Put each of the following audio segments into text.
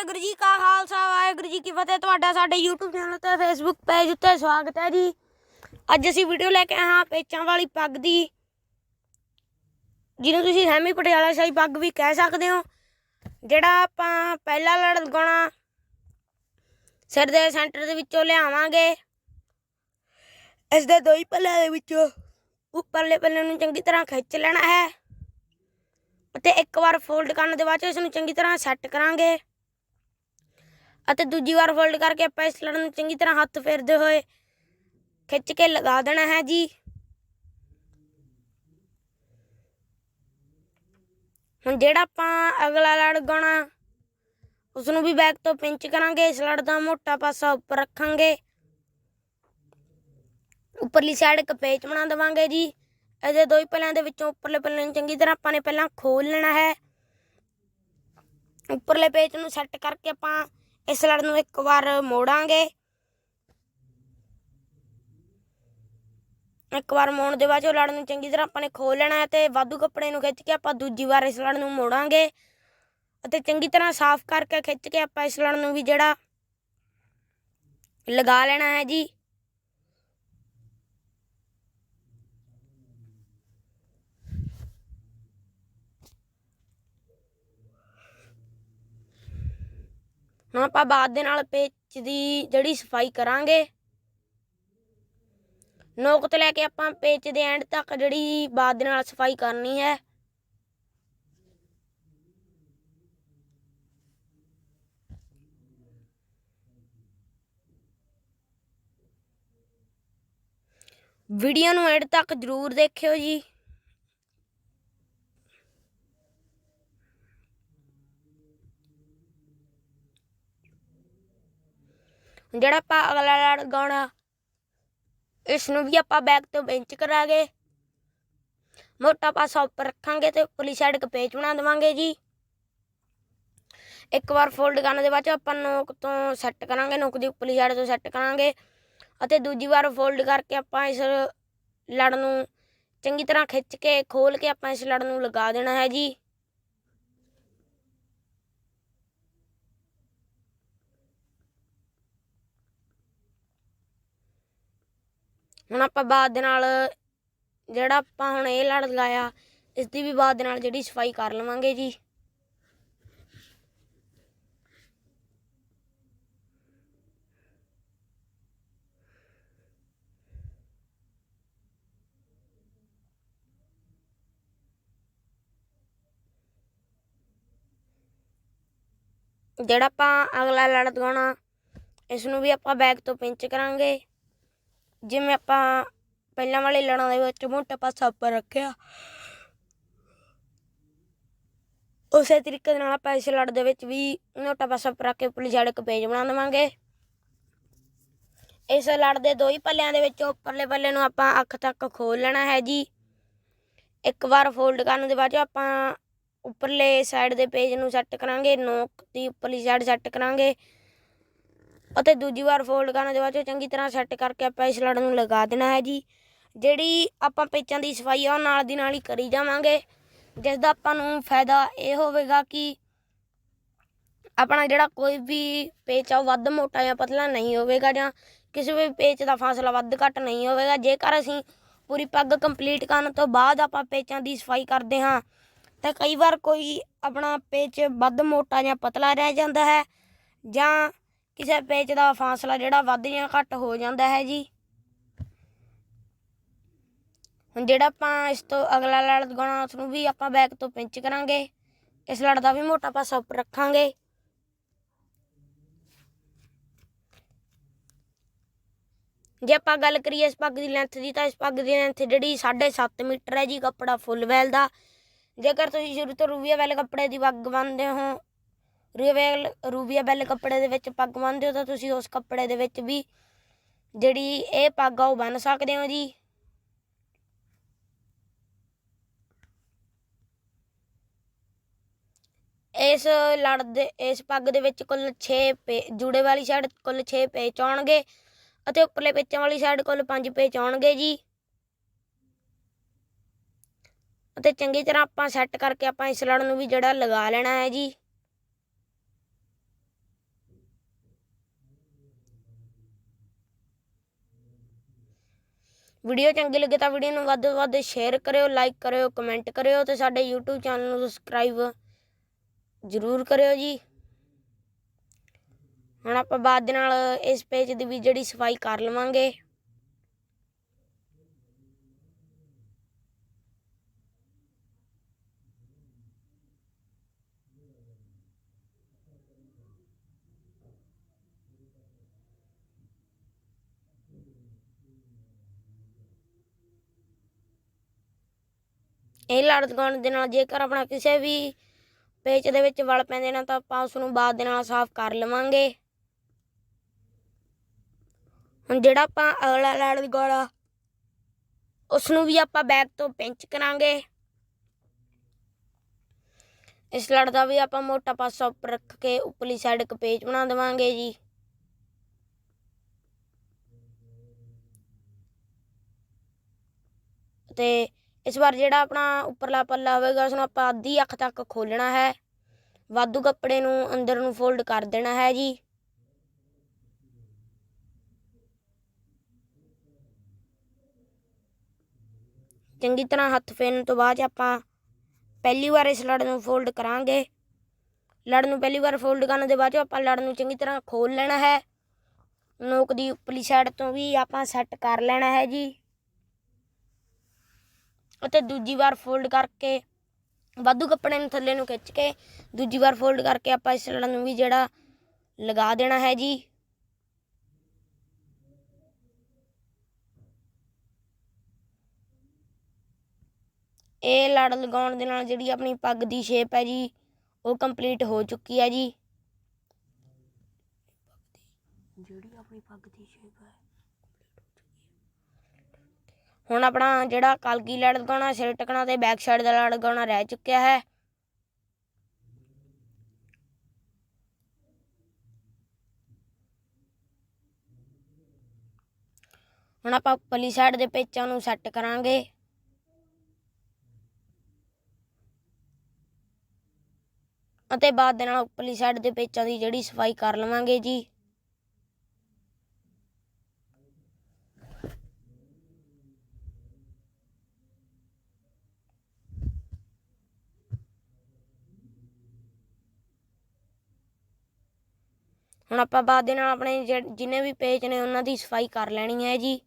ਵਾਹਿਗੁਰੂ ਜੀ ਕਾ ਖਾਲਸਾ, ਵਾਹਿਗੁਰੂ ਜੀ ਕੀ ਫਤਿਹ। ਤੁਹਾਡਾ ਸਾਡੇ YouTube ਚੈਨਲ ਤੇ Facebook ਪੇਜ ਉੱਤੇ ਸਵਾਗਤ ਹੈ ਜੀ। ਅੱਜ ਅਸੀਂ ਵੀਡੀਓ ਲੈ ਕੇ ਆਏ ਹਾਂ ਪੇਚਾਂ ਵਾਲੀ ਪੱਗ ਦੀ, ਜਿਹਨੂੰ ਤੁਸੀਂ ਹੈਮੀ ਪਟਿਆਲਾ ਸ਼ਾਹੀ ਪੱਗ ਵੀ ਕਹਿ ਸਕਦੇ ਹੋ, ਜਿਹੜਾ ਆਪਾਂ ਪਹਿਲਾ ਲੜ ਲਗਾਉਣਾ, ਸਿਰ ਦੇ ਸੈਂਟਰ ਦੇ ਵਿੱਚੋਂ ਲਿਆਵਾਂਗੇ। ਇਸ ਦੇ ਦੋ ਹੀ ਪੱਲੇ ਦੇ ਵਿੱਚੋਂ ਉੱਪਰਲੇ ਪੱਲੇ ਨੂੰ ਚੰਗੀ ਤਰ੍ਹਾਂ ਖਿੱਚ ਲੈਣਾ ਹੈ। ਅਤੇ ਇੱਕ ਵਾਰ ਫੋਲਡ ਕਰਨ ਦੇ ਬਾਅਦ 'ਚ ਇਸ ਨੂੰ ਚੰਗੀ ਤਰ੍ਹਾਂ ਸੈੱਟ ਕਰਾਂਗੇ। ਅਤੇ ਦੂਜੀ ਵਾਰ ਫੋਲਡ ਕਰਕੇ ਆਪਾਂ ਇਸ ਲੜ ਨੂੰ ਚੰਗੀ ਤਰ੍ਹਾਂ ਹੱਥ ਫੇਰਦੇ ਹੋਏ ਖਿੱਚ ਕੇ ਲਗਾ ਦੇਣਾ ਹੈ ਜੀ। ਹੁਣ ਜਿਹੜਾ ਆਪਾਂ ਅਗਲਾ ਲੜ ਗਾਉਣਾ ਉਸ ਨੂੰ ਵੀ ਬੈਕ ਤੋਂ ਪਿੰਚ ਕਰਾਂਗੇ, ਇਸ ਲੜ ਦਾ ਮੋਟਾ ਪਾਸਾ ਉੱਪਰ ਰੱਖਾਂਗੇ। ਉੱਪਰਲੀ ਸਾਈਡ ਇੱਕ ਪੇਚ ਬਣਾ ਦੇਵਾਂਗੇ ਜੀ। ਇਹਦੇ ਦੋ ਹੀ ਪੱਲਿਆਂ ਦੇ ਵਿੱਚੋਂ ਉੱਪਰਲੇ ਪੱਲੇ ਨੂੰ ਚੰਗੀ ਤਰ੍ਹਾਂ ਆਪਾਂ ਨੇ ਪਹਿਲਾਂ ਖੋਲ ਲੈਣਾ ਹੈ। ਉੱਪਰਲੇ ਪੇਚ ਨੂੰ ਸੈੱਟ ਕਰਕੇ ਆਪਾਂ ਇਸ ਲੜ ਨੂੰ ਇੱਕ ਵਾਰ ਮੋੜਾਂਗੇ। ਇੱਕ ਵਾਰ ਮੋੜਨ ਦੇ ਬਾਅਦ ਉਹ ਲੜ ਨੂੰ ਚੰਗੀ ਤਰ੍ਹਾਂ ਆਪਾਂ ਨੇ ਖੋਲ ਲੈਣਾ ਹੈ ਤੇ ਵਾਧੂ ਕੱਪੜੇ ਨੂੰ ਖਿੱਚ ਕੇ ਆਪਾਂ ਦੂਜੀ ਵਾਰ ਇਸ ਲੜ ਨੂੰ ਮੋੜਾਂਗੇ ਅਤੇ ਚੰਗੀ ਤਰ੍ਹਾਂ ਸਾਫ਼ ਕਰਕੇ ਖਿੱਚ ਕੇ ਆਪਾਂ ਇਸ ਲੜ ਨੂੰ ਵੀ ਜਿਹੜਾ ਲਗਾ ਲੈਣਾ ਹੈ ਜੀ। ਹੁਣ ਆਪਾਂ ਬਾਅਦ ਦੇ ਨਾਲ ਪੇਚ ਦੀ ਜਿਹੜੀ ਸਫ਼ਾਈ ਕਰਾਂਗੇ। ਨੋਕ ਤੋਂ ਲੈ ਕੇ ਆਪਾਂ ਪੇਚ ਦੇ ਐਂਡ ਤੱਕ ਜਿਹੜੀ ਬਾਅਦ ਦੇ ਨਾਲ ਸਫ਼ਾਈ ਕਰਨੀ ਹੈ। ਵੀਡੀਓ ਨੂੰ ਐਂਡ ਤੱਕ ਜ਼ਰੂਰ ਦੇਖਿਓ ਜੀ। ਜਿਹੜਾ ਆਪਾਂ ਅਗਲਾ ਲੜ ਗਾਉਣਾ ਇਸ ਨੂੰ ਵੀ ਆਪਾਂ ਬੈਕ ਤੋਂ ਬੈਂਚ ਕਰਾਂਗੇ। ਮੋਟਾ ਪਾਸਾ ਉੱਪਰ ਰੱਖਾਂਗੇ ਤੇ ਉੱਪਰਲੀ ਸਾਈਡ ਇੱਕ ਪੇਚ ਬਣਾ ਦੇਵਾਂਗੇ ਜੀ। ਇੱਕ ਵਾਰ ਫੋਲਡ ਕਰਨ ਦੇ ਬਾਅਦ 'ਚ ਆਪਾਂ ਨੋਕ ਤੋਂ ਸੈੱਟ ਕਰਾਂਗੇ ਨੋਕ ਦੀ ਉੱਪਰਲੀ ਸਾਈਡ ਤੋਂ ਸੈੱਟ ਕਰਾਂਗੇ। ਅਤੇ ਦੂਜੀ ਵਾਰ ਫੋਲਡ ਕਰਕੇ ਆਪਾਂ ਇਸ ਲੜ ਨੂੰ ਚੰਗੀ ਤਰ੍ਹਾਂ ਖਿੱਚ ਕੇ ਖੋਲ ਕੇ ਆਪਾਂ ਇਸ ਲੜ ਨੂੰ ਲਗਾ ਦੇਣਾ ਹੈ ਜੀ। ਹੁਣ ਆਪਾਂ ਬਾਅਦ ਦੇ ਨਾਲ ਜਿਹੜਾ ਆਪਾਂ ਹੁਣ ਇਹ ਲੜ ਲਗਾਇਆ ਇਸ ਦੀ ਵੀ ਬਾਅਦ ਦੇ ਨਾਲ ਜਿਹੜੀ ਸਫ਼ਾਈ ਕਰ ਲਵਾਂਗੇ ਜੀ। ਜਿਹੜਾ ਆਪਾਂ ਅਗਲਾ ਲੜ ਲਗਾਉਣਾ ਇਸ ਨੂੰ ਵੀ ਆਪਾਂ ਬੈਕ ਤੋਂ ਪਿੰਚ ਕਰਾਂਗੇ। ਜਿਵੇਂ ਆਪਾਂ ਪਹਿਲਾਂ ਵਾਲੇ ਲੜਾਂ ਦੇ ਵਿੱਚ ਮੋਟਾ ਪਾਸਾ ਉੱਪਰ ਰੱਖਿਆ। ਉਸੇ ਤਰੀਕੇ ਦੇ ਨਾਲ ਆਪਾਂ ਇਸ ਲੜ ਦੇ ਵਿੱਚ ਵੀ ਮੋਟਾ ਪਾਸਾ ਉੱਪਰ ਰੱਖ ਕੇ ਉੱਪਰਲੀ ਸਾਈਡ ਇੱਕ ਪੇਜ ਬਣਾ ਦੇਵਾਂਗੇ। ਇਸ ਲੜ ਦੇ ਦੋ ਹੀ ਪੱਲਿਆਂ ਦੇ ਵਿੱਚੋਂ ਉੱਪਰਲੇ ਪੱਲੇ ਨੂੰ ਆਪਾਂ ਅੱਖ ਤੱਕ ਖੋਲ ਲੈਣਾ ਹੈ ਜੀ। ਇੱਕ ਵਾਰ ਫੋਲਡ ਕਰਨ ਦੇ ਬਾਅਦ 'ਚ ਆਪਾਂ ਉੱਪਰਲੇ ਸਾਈਡ ਦੇ ਪੇਜ ਨੂੰ ਸੈੱਟ ਕਰਾਂਗੇ, ਨੋਕ ਦੀ ਉੱਪਰਲੀ ਸਾਈਡ ਸੈੱਟ ਕਰਾਂਗੇ। ਅਤੇ ਦੂਜੀ ਵਾਰ ਫੋਲਡ ਕਰਨ ਦੇ ਬਾਅਦ 'ਚ ਚੰਗੀ ਤਰ੍ਹਾਂ ਸੈੱਟ ਕਰਕੇ ਆਪਾਂ ਇਸ ਲੜ ਨੂੰ ਲਗਾ ਦੇਣਾ ਹੈ ਜੀ। ਜਿਹੜੀ ਆਪਾਂ ਪੇਚਾਂ ਦੀ ਸਫ਼ਾਈ ਆ, ਉਹ ਨਾਲ ਦੀ ਨਾਲ ਹੀ ਕਰੀ ਜਾਵਾਂਗੇ। ਜਿਸ ਦਾ ਆਪਾਂ ਨੂੰ ਫਾਇਦਾ ਇਹ ਹੋਵੇਗਾ ਕਿ ਆਪਣਾ ਜਿਹੜਾ ਕੋਈ ਵੀ ਪੇਚ ਆ, ਉਹ ਵੱਧ ਮੋਟਾ ਜਾਂ ਪਤਲਾ ਨਹੀਂ ਹੋਵੇਗਾ ਜਾਂ ਕਿਸੇ ਵੀ ਪੇਚ ਦਾ ਫਾਸਲਾ ਵੱਧ ਘੱਟ ਨਹੀਂ ਹੋਵੇਗਾ। ਜੇਕਰ ਅਸੀਂ ਪੂਰੀ ਪੱਗ ਕੰਪਲੀਟ ਕਰਨ ਤੋਂ ਬਾਅਦ ਆਪਾਂ ਪੇਚਾਂ ਦੀ ਸਫ਼ਾਈ ਕਰਦੇ ਹਾਂ, ਤਾਂ ਕਈ ਵਾਰ ਕੋਈ ਆਪਣਾ ਪੇਚ ਵੱਧ ਮੋਟਾ ਜਾਂ ਪਤਲਾ ਰਹਿ ਜਾਂਦਾ ਹੈ ਜਾਂ ਕਿਸੇ ਪੇਚ ਦਾ ਫਾਸਲਾ ਜਿਹੜਾ ਵੱਧ ਜਾਂ ਘੱਟ ਹੋ ਜਾਂਦਾ ਹੈ ਜੀ। ਹੁਣ ਜਿਹੜਾ ਆਪਾਂ ਇਸ ਤੋਂ ਅਗਲਾ ਲੜ ਲਗਾਉਣਾ ਉਸ ਨੂੰ ਵੀ ਆਪਾਂ ਬੈਕ ਤੋਂ ਪਿੰਚ ਕਰਾਂਗੇ। ਇਸ ਲੜ ਦਾ ਵੀ ਮੋਟਾ ਪਾਸਾ ਉੱਪਰ ਰੱਖਾਂਗੇ। ਜੇ ਆਪਾਂ ਗੱਲ ਕਰੀਏ ਇਸ ਪੱਗ ਦੀ ਲੈਂਥ ਦੀ, ਤਾਂ ਇਸ ਪੱਗ ਦੀ ਲੈਂਥ ਜਿਹੜੀ 7.5 ਮੀਟਰ ਹੈ ਜੀ, ਕੱਪੜਾ ਫੁੱਲ ਵੈਲ ਦਾ। ਜੇਕਰ ਤੁਸੀਂ ਸ਼ੁਰੂ ਤੋਂ ਰੂਬੀਆ ਵੈਲ ਕੱਪੜੇ ਦੀ ਪੱਗ ਬੰਨਦੇ ਹੋ ਰੂਬੀਆ ਰੂਬੀਆ ਬੈਲ ਕੱਪੜੇ ਦੇ ਵਿੱਚ ਪੱਗ ਬੰਨਦੇ ਹੋ ਤਾਂ ਤੁਸੀਂ ਉਸ ਕੱਪੜੇ ਦੇ ਵਿੱਚ ਵੀ ਜਿਹੜੀ ਇਹ ਪੱਗ ਆ ਉਹ ਬੰਨ ਸਕਦੇ ਹੋ ਜੀ। ਇਸ ਲੜ ਦੇ, ਇਸ ਪੱਗ ਦੇ ਵਿੱਚ ਕੁੱਲ 6 ਪੇ, ਜੂੜੇ ਵਾਲੀ ਸਾਈਡ ਕੁੱਲ 6 ਪੇਚ ਆਉਣਗੇ ਅਤੇ ਉੱਪਰਲੇ ਪੇਚਾਂ ਵਾਲੀ ਸਾਈਡ ਕੁੱਲ 5 ਪੇਚ ਆਉਣਗੇ ਜੀ। ਅਤੇ ਚੰਗੀ ਤਰ੍ਹਾਂ ਆਪਾਂ ਸੈੱਟ ਕਰਕੇ ਆਪਾਂ ਇਸ ਲੜ ਨੂੰ ਵੀ ਜਿਹੜਾ ਲਗਾ ਲੈਣਾ ਹੈ ਜੀ। ਵੀਡੀਓ ਚੰਗੀ ਲੱਗੇ ਤਾਂ ਵੀਡੀਓ ਨੂੰ ਵੱਧ ਤੋਂ ਵੱਧ ਸ਼ੇਅਰ ਕਰਿਓ ਲਾਈਕ ਕਰਿਓ ਕਮੈਂਟ ਕਰਿਓ ਤੇ ਸਾਡੇ YouTube ਚੈਨਲ ਨੂੰ ਸਬਸਕ੍ਰਾਈਬ ਜ਼ਰੂਰ ਕਰਿਓ ਜੀ। ਹੁਣ ਆਪਾਂ ਬਾਅਦ ਦੇ ਨਾਲ ਇਸ ਪੇਜ ਦੀ ਵੀ ਜਿਹੜੀ ਸਫ਼ਾਈ ਕਰ ਲਵਾਂਗੇ। ਇਹ ਲੜ ਲਗਾਉਣ ਦੇ ਨਾਲ ਜੇਕਰ ਆਪਣਾ ਕਿਸੇ ਵੀ ਪੇਚ ਦੇ ਵਿੱਚ ਵਲ ਪੈਂਦੇ ਨੇ ਤਾਂ ਆਪਾਂ ਉਸ ਨੂੰ ਬਾਅਦ ਦੇ ਨਾਲ ਸਾਫ਼ ਕਰ ਲਵਾਂਗੇ। ਹੁਣ ਜਿਹੜਾ ਆਪਾਂ ਅਗਲਾ ਲੜ ਲਗਾਉਣਾ ਉਸ ਨੂੰ ਵੀ ਆਪਾਂ ਬੈਕ ਤੋਂ ਪਿੰਚ ਕਰਾਂਗੇ। ਇਸ ਲੜ ਦਾ ਵੀ ਆਪਾਂ ਮੋਟਾ ਪਾਸਾ ਉੱਪਰ ਰੱਖ ਕੇ ਉੱਪਰਲੀ ਸਾਈਡ ਇੱਕ ਪੇਚ ਬਣਾ ਦੇਵਾਂਗੇ ਜੀ। ਤੇ ਇਸ ਵਾਰ ਜਿਹੜਾ ਆਪਣਾ ਉੱਪਰਲਾ ਪੱਲਾ ਹੋਵੇਗਾ ਉਸ ਨੂੰ ਆਪਾਂ ਅੱਧੀ ਅੱਖ ਤੱਕ ਖੋਲਣਾ ਹੈ। ਵਾਧੂ ਕੱਪੜੇ ਨੂੰ ਅੰਦਰ ਨੂੰ ਫੋਲਡ ਕਰ ਦੇਣਾ ਹੈ ਜੀ। ਚੰਗੀ ਤਰ੍ਹਾਂ ਹੱਥ ਫੇਰਨ ਤੋਂ ਬਾਅਦ ਆਪਾਂ ਪਹਿਲੀ ਵਾਰ ਇਸ ਲੜ ਨੂੰ ਫੋਲਡ ਕਰਾਂਗੇ। ਲੜ ਨੂੰ ਪਹਿਲੀ ਵਾਰ ਫੋਲਡ ਕਰਨ ਦੇ ਬਾਅਦ ਆਪਾਂ ਲੜ ਨੂੰ ਚੰਗੀ ਤਰ੍ਹਾਂ ਖੋਲ ਲੈਣਾ ਹੈ। ਨੋਕ ਦੀ ਉੱਪਰਲੀ ਸਾਈਡ ਤੋਂ ਵੀ ਆਪਾਂ ਸੈੱਟ ਕਰ ਲੈਣਾ ਹੈ ਜੀ। ਅਤੇ ਦੂਜੀ ਵਾਰ ਫੋਲਡ ਕਰਕੇ ਵਾਧੂ ਕੱਪੜੇ ਨੂੰ ਥੱਲੇ ਨੂੰ ਖਿੱਚ ਕੇ ਦੂਜੀ ਵਾਰ ਫੋਲਡ ਕਰਕੇ ਆਪਾਂ ਇਸ ਲੜਨ ਨੂੰ ਵੀ ਜਿਹੜਾ ਲਗਾ ਦੇਣਾ ਹੈ ਜੀ। ਇਹ ਲੜ ਲਗਾਉਣ ਦੇ ਨਾਲ ਜਿਹੜੀ ਆਪਣੀ ਪੱਗ ਦੀ ਸ਼ੇਪ ਹੈ ਜੀ, ਉਹ ਕੰਪਲੀਟ ਹੋ ਚੁੱਕੀ ਹੈ ਜੀ। ਜਿਹੜੀ ਆਪਣੀ ਪੱਗ ਦੀ ਸ਼ੇਪ ਹੈ। ਹੁਣ ਆਪਣਾ ਜਿਹੜਾ ਕਲਗੀ ਲੜ ਲਗਾਉਣਾ, ਸਿਰ ਟਕਣਾ ਤੇ ਬੈਕ ਸਾਈਡ ਦਾ ਲੜ ਲਗਾਉਣਾ ਰਹਿ ਚੁੱਕਿਆ ਹੈ। ਹੁਣ ਆਪਾਂ ਉੱਪਰਲੀ ਸਾਈਡ ਦੇ ਪੇਚਾਂ ਨੂੰ ਸੈੱਟ ਕਰਾਂਗੇ। ਅਤੇ ਬਾਅਦ ਦੇ ਨਾਲ ਉੱਪਰਲੀ ਸਾਈਡ ਦੇ ਪੇਚਾਂ ਦੀ ਜਿਹੜੀ ਸਫ਼ਾਈ ਕਰ ਲਵਾਂਗੇ ਜੀ। ਹੁਣ ਆਪਾਂ ਬਾਅਦ ਦੇ ਨਾਲ ਆਪਣੇ ਜਿਹੜੇ- ਜਿੰਨੇ ਵੀ ਪੇਜ ਨੇ ਉਹਨਾਂ ਦੀ ਸਫ਼ਾਈ ਕਰ ਲੈਣੀ ਹੈ ਜੀ।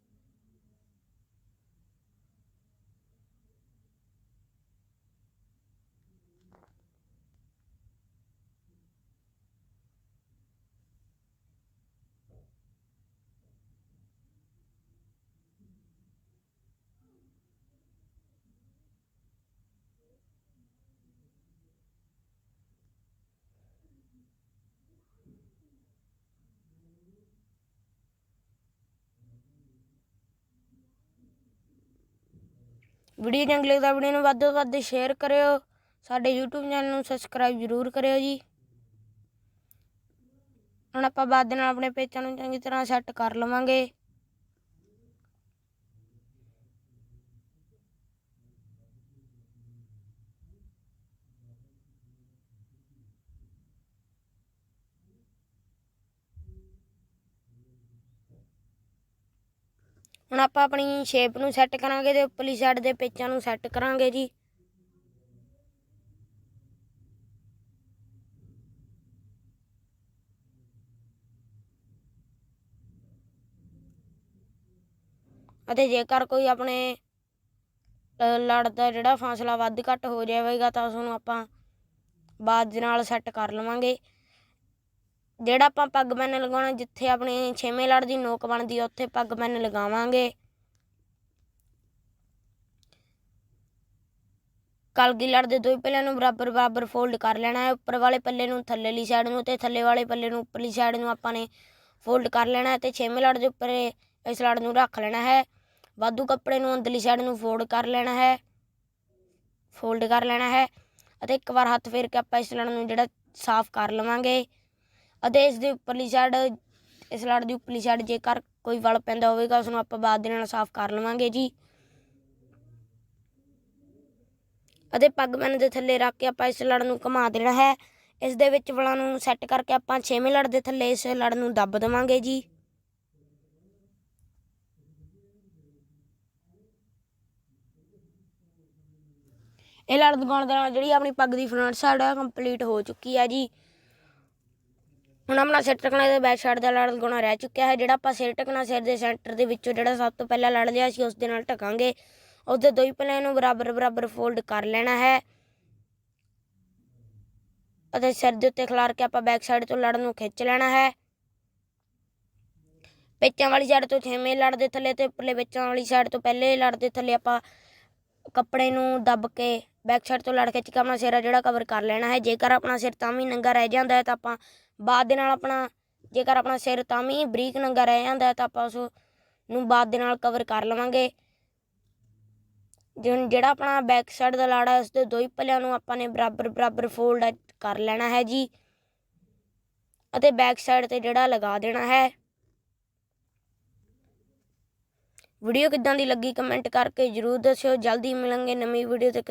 ਵੀਡੀਓ ਚੰਗੀ ਲੱਗਦਾ ਵੀਡੀਓ ਨੂੰ ਵੱਧ ਤੋਂ ਵੱਧ ਸ਼ੇਅਰ ਕਰਿਓ। ਸਾਡੇ YouTube ਚੈਨਲ ਨੂੰ ਸਬਸਕ੍ਰਾਈਬ ਜ਼ਰੂਰ ਕਰਿਓ ਜੀ। ਹੁਣ ਆਪਾਂ ਬਾਅਦ ਨਾਲ ਆਪਣੇ ਪੇਚਾਂ ਨੂੰ ਚੰਗੀ ਤਰ੍ਹਾਂ ਸੈੱਟ ਕਰ ਲਵਾਂਗੇ। ਹੁਣ ਆਪਾਂ ਆਪਣੀ ਸ਼ੇਪ ਨੂੰ ਸੈੱਟ ਕਰਾਂਗੇ ਤੇ ਉੱਪਰਲੀ ਸਾਈਡ ਦੇ ਪੇਚਾਂ ਨੂੰ ਸੈੱਟ ਕਰਾਂਗੇ ਜੀ। ਅਤੇ ਜੇਕਰ ਕੋਈ ਆਪਣੇ ਅ, ਲੜ ਦਾ ਜਿਹੜਾ ਫਾਸਲਾ ਵੱਧ ਘੱਟ ਹੋ ਜਾਵੇਗਾ ਤਾਂ ਉਸ ਨੂੰ ਆਪਾਂ ਬਾਅਦ ਦੇ ਨਾਲ ਸੈੱਟ ਕਰ ਲਵਾਂਗੇ। ਜਿਹੜਾ ਆਪਾਂ ਪੱਗ ਬੰਨ ਲਗਾਉਣਾ, ਜਿੱਥੇ ਆਪਣੇ ਛੇਵੇਂ ਲੜ ਦੀ ਨੋਕ ਬਣਦੀ ਹੈ ਉੱਥੇ ਪੱਗ ਬੰਨ ਲਗਾਵਾਂਗੇ। ਕਲਗੀ ਲੜ ਦੇ ਦੋਈ ਪੱਲਿਆਂ ਨੂੰ ਬਰਾਬਰ ਬਰਾਬਰ ਫੋਲਡ ਕਰ ਲੈਣਾ ਹੈ। ਉੱਪਰ ਵਾਲੇ ਪੱਲੇ ਨੂੰ, ਥੱਲੇਲੀ ਸਾਈਡ ਨੂੰ ਤੇ ਥੱਲੇ ਵਾਲੇ ਪੱਲੇ ਨੂੰ, ਉੱਪਰਲੀ ਸਾਈਡ ਨੂੰ ਆਪਾਂ ਨੇ ਫੋਲਡ ਕਰ ਲੈਣਾ ਹੈ ਤੇ ਛੇਵੇਂ ਲੜ ਦੇ ਉੱਪਰ ਇਸ ਲੜ ਨੂੰ ਰੱਖ ਲੈਣਾ ਹੈ। ਵਾਧੂ ਕੱਪੜੇ ਨੂੰ ਅੰਦਰਲੀ ਸਾਈਡ ਨੂੰ ਫੋਲਡ ਕਰ ਲੈਣਾ ਹੈ। ਫੋਲਡ ਕਰ ਲੈਣਾ ਹੈ ਅਤੇ ਇੱਕ ਵਾਰ ਹੱਥ ਫੇਰ ਕੇ ਆਪਾਂ ਇਸ ਲੜ ਨੂੰ ਜਿਹੜਾ ਸਾਫ਼ ਕਰ ਲਵਾਂਗੇ। ਅਤੇ ਇਸ ਦੀ ਉੱਪਰਲੀ ਸਾਈਡ ਇਸ ਲੜ ਦੀ ਉੱਪਰਲੀ ਸਾਈਡ ਜੇਕਰ ਕੋਈ ਵਲ ਪੈਂਦਾ ਹੋਵੇਗਾ ਉਸ ਨੂੰ ਆਪਾਂ ਬਾਅਦ ਦੇ ਨਾਲ ਸਾਫ਼ ਕਰ ਲਵਾਂਗੇ ਜੀ। ਅਤੇ ਪੱਗ ਪੈਨ ਦੇ ਥੱਲੇ ਰੱਖ ਕੇ ਆਪਾਂ ਇਸ ਲੜ ਨੂੰ ਘੁਮਾ ਦੇਣਾ ਹੈ। ਇਸ ਦੇ ਵਿੱਚ ਵਲਾਂ ਨੂੰ ਸੈੱਟ ਕਰਕੇ ਆਪਾਂ 6ਵੇਂ ਲੜ ਦੇ ਥੱਲੇ ਇਸ ਲੜ ਨੂੰ ਦੱਬ ਦੇਵਾਂਗੇ ਜੀ। ਇਹ ਲੜ ਦਬਾਉਣ ਦੇ ਨਾਲ ਜਿਹੜੀ ਆਪਣੀ ਪੱਗ ਦੀ ਫਰੰਟ ਸਾਈਡ ਹੈ ਕੰਪਲੀਟ ਹੋ ਚੁੱਕੀ ਹੈ ਜੀ। ਹੁਣ ਆਪਣਾ ਸਿਰ ਟਕਣਾ ਤੇ ਬੈਕ ਸਾਈਡ ਦਾ ਲੜ ਗੁਣਾ ਰਹਿ ਚੁੱਕਿਆ ਹੈ। ਜਿਹੜਾ ਆਪਾਂ ਸਿਰ ਟਕਣਾ ਸਿਰ ਦੇ ਸੈਂਟਰ ਦੇ ਵਿੱਚੋਂ ਜਿਹੜਾ ਸਭ ਤੋਂ ਪਹਿਲਾਂ ਲੜ ਲਿਆ ਸੀ, ਉਸ ਦੇ ਨਾਲ ਟਕਾਂਗੇ। ਉਹਦੇ ਦੋਈ ਪੱਲਿਆਂ ਨੂੰ ਬਰਾਬਰ ਬਰਾਬਰ ਫੋਲਡ ਕਰ ਲੈਣਾ ਹੈ। ਅਤੇ ਸਿਰ ਦੇ ਉੱਤੇ ਖਿਲਾਰ ਕੇ ਆਪਾਂ ਬੈਕ ਸਾਈਡ ਤੋਂ ਲੜ ਨੂੰ ਖਿੱਚ ਲੈਣਾ ਹੈ। ਪੇਚਾਂ ਵਾਲੀ ਸਾਈਡ ਤੋਂ ਛੇਵੇਂ ਲੜ ਦੇ ਥੱਲੇ ਤੇ ਉੱਪਰਲੇ ਪੇਚਾਂ ਵਾਲੀ ਸਾਈਡ ਤੋਂ ਪਹਿਲੇ ਲੜ ਦੇ ਥੱਲੇ ਆਪਾਂ ਕੱਪੜੇ ਨੂੰ ਦੱਬ ਕੇ ਬੈਕ ਸਾਈਡ ਤੋਂ ਲੜ ਖਿੱਚ ਕੇ ਆਪਣਾ ਸਿਰ ਜਿਹੜਾ ਕਵਰ ਕਰ ਲੈਣਾ ਹੈ। ਜੇਕਰ ਆਪਣਾ ਸਿਰ ਤਾਂ ਵੀ ਨੰਗਾ ਰਹਿ ਜਾਂਦਾ ਹੈ, ਤਾਂ ਆਪਾਂ ਬਾਅਦ ਦੇ ਨਾਲ ਆਪਣਾ, ਜੇਕਰ ਆਪਣਾ ਸਿਰ ਤਾਂ ਵੀ ਬਰੀਕ ਨੰਗਾ ਰਹਿ ਜਾਂਦਾ ਹੈ, ਤਾਂ ਆਪਾਂ ਉਸ ਨੂੰ ਬਾਅਦ ਦੇ ਨਾਲ ਕਵਰ ਕਰ ਲਵਾਂਗੇ। ਜਿਹੜਾ ਆਪਣਾ ਬੈਕ ਸਾਈਡ ਦਾ ਲਾੜਾ ਉਸ ਦੇ ਦੋਈ ਪੱਲਿਆਂ ਨੂੰ ਆਪਾਂ ਨੇ ਬਰਾਬਰ ਬਰਾਬਰ ਫੋਲਡ ਕਰ ਲੈਣਾ ਹੈ ਜੀ। ਅਤੇ ਬੈਕ ਸਾਈਡ ਤੇ ਜਿਹੜਾ ਲਗਾ ਦੇਣਾ ਹੈ। ਵੀਡੀਓ ਕਿੱਦਾਂ ਦੀ ਲੱਗੀ ਕਮੈਂਟ ਕਰਕੇ ਜਰੂਰ ਦੱਸਿਓ। ਜਲਦੀ ਮਿਲਾਂਗੇ ਨਵੀਂ ਵੀਡੀਓ ਤੇ।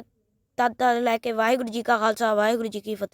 ਤਦ ਤੱਕ ਲੈ ਕੇ ਵਾਹਿਗੁਰੂ ਜੀ ਕਾ ਖਾਲਸਾ, ਵਾਹਿਗੁਰੂ ਜੀ ਕੀ ਫਤਿਹ।